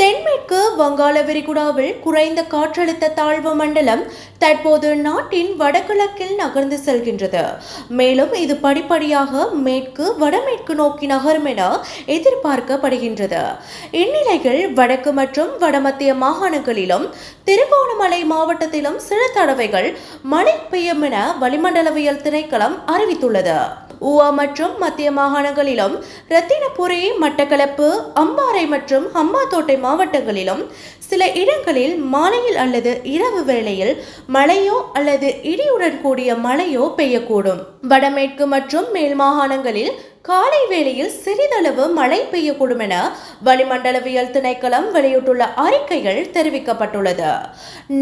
தென்மேற்கு வங்காள விரிகுடாவில் குறைந்த காற்றழுத்த தாழ்வு மண்டலம் தற்போது நாட்டின் வடகிழக்கில் நகர்ந்து செல்கின்றது. மேலும் இது படிப்படியாக மேற்கு வடமேற்கு நோக்கி நகரும் என எதிர்பார்க்கப்படுகின்றது. இந்நிலையில் வடக்கு மற்றும் வடமத்திய மாகாணங்களிலும் திருகோணமலை மாவட்டத்திலும் சில தடவைகள் மழை பெய்யும் என வளிமண்டலவியல் திணைக்களம் அறிவித்துள்ளது. ஊவா மற்றும் மத்திய மாகாணங்களிலும் ரத்தினபுரி மட்டக்களப்பு அம்பாறை மற்றும் ஹம்பாத்தோட்டை மாவட்டங்களிலும் சில இடங்களில் மாலையில் அல்லது இரவு வேளையில் மழையோ அல்லது இடியுடன் கூடிய மழையோ பெய்யக்கூடும். வடமேற்கு மற்றும் மேல் மாகாணங்களில் காலை வேளையில் சிறிதளவு மழை பெய்யக்கூடும் என வளிமண்டலவியல் திணைக்களம் வெளியிட்டுள்ள அறிக்கைகள் தெரிவிக்கப்பட்டுள்ளது.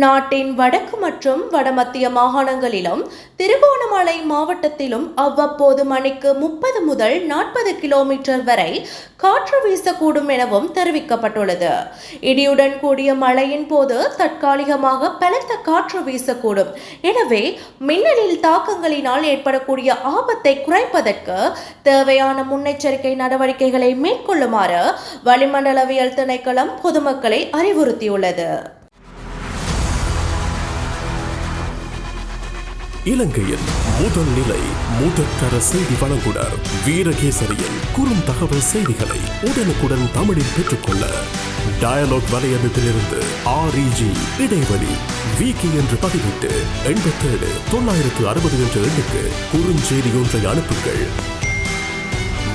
நாட்டின் வடக்கு மற்றும் வடமத்திய மாகாணங்களிலும் திருகோணமலை மாவட்டத்திலும் அவ்வப்போது மணிக்கு முப்பது முதல் நாற்பது கிலோமீட்டர் வரை காற்று வீசக்கூடும் எனவும் தெரிவிக்கப்பட்டுள்ளது. இடியுடன் கூடிய மழையின் போது தற்காலிகமாக பலத்த காற்று வீசக்கூடும். எனவே மின்னலில் தாக்கங்களினால் ஏற்படக்கூடிய ஆபத்தை குறைப்பதற்கு தேவை தேவையான முன்னெச்சரிக்கை நடவடிக்கைகளை மேற்கொள்ளுமாறு வளிமண்டலவியல் திணைக்களம் பொதுமக்களை அறிவுறுத்தியுள்ளது. இலங்கையின் முதல் நிலை முதற்கர செய்தி வழங்குனர் வீரகேசரியின் குறும் தகவல் செய்திகளை உடனுக்குடன் தமிழில் பெற்றுக்கொள்ள டயலாக் வலையமைப்பிலிருந்து ஆர்இஜி இடைவெளி விகி என்று பதிவிட்டு எண்பத்தேழு தொள்ளாயிரத்து அறுபது என்ற எண்ணுக்கு குறுஞ்செய்தி ஒன்றை அனுப்புங்கள்.